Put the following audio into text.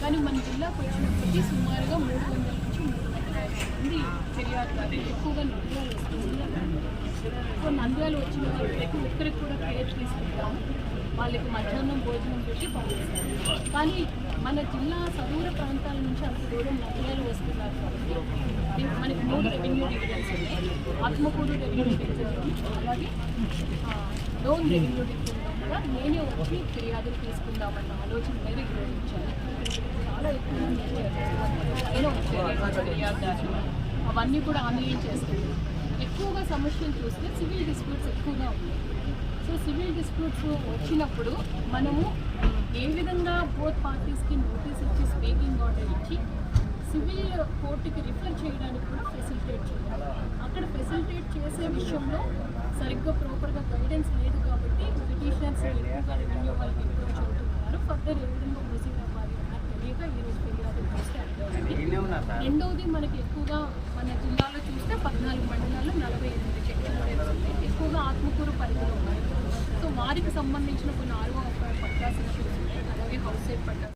కానీ మన జిల్లాకు వచ్చినప్పటికీ సుమారుగా మూడు వందల నుంచి మూడు వందల యాభై మంది ఫిర్యాదుదారులు ఎక్కువగా నంద్యాలు వస్తుంది నంద్యాలు వచ్చిన వాళ్ళకి ఒక్కరికి కూడా కేర్ తీసుకుంటాం వాళ్ళకి మధ్యాహ్నం భోజనం పెట్టి పంపిస్తాం కానీ మన జిల్లా సదూర ప్రాంతాల నుంచి అంత దూరం నంద్యాలు వస్తున్నారు కాబట్టి మనకి మూడు రెవెన్యూ డివిజన్స్ ఉన్నాయి. ఆత్మకూరు రెవెన్యూ డివిజన్ అలాగే ఆ, లోన్ రెవెన్యూ డివిజన్లో కూడా నేనే వచ్చి ఫిర్యాదులు తీసుకుందామన్న ఆలోచన మీద ఇక్కడ వచ్చాను అవన్నీ కూడా ఆన్లైన్ చేస్తుంది. ఎక్కువగా సమస్యలు చూస్తే సివిల్ డిస్ప్యూట్స్ ఎక్కువగా ఉన్నాయి. సో సివిల్ డిస్ప్యూట్స్ వచ్చినప్పుడు మనము ఏ విధంగా బోత్ పార్టీస్కి నోటీస్ ఇచ్చి స్పీకింగ్ ఆర్డర్ ఇచ్చి సివిల్ కోర్టుకి రిఫర్ చేయడానికి కూడా ఫెసిలిటేట్ చేయాలి. అక్కడ ఫెసిలిటేట్ చేసే విషయంలో సరిగ్గా ప్రాపర్గా గైడెన్స్ లేదు కాబట్టి పిటిషనర్స్ ఎక్కువగా రెవెన్యూ వాళ్ళకి అప్రోచ్ అవుతున్నారు. ఫర్దర్ ఏ విధంగా రెండవది మనకి ఎక్కువగా మన జిల్లాలో చూస్తే పద్నాలుగు మండలాల్లో నలభై ఎనిమిది చెట్లు డ్రైవ్స్ ఉన్నాయి. ఎక్కువగా ఆత్మకూరు పరిధిలో ఉన్నాయి. సో వారికి సంబంధించిన కొన్ని ఆరు పట్టాల్సిన అలాగే హౌస్ సైడ్ పట్టాస్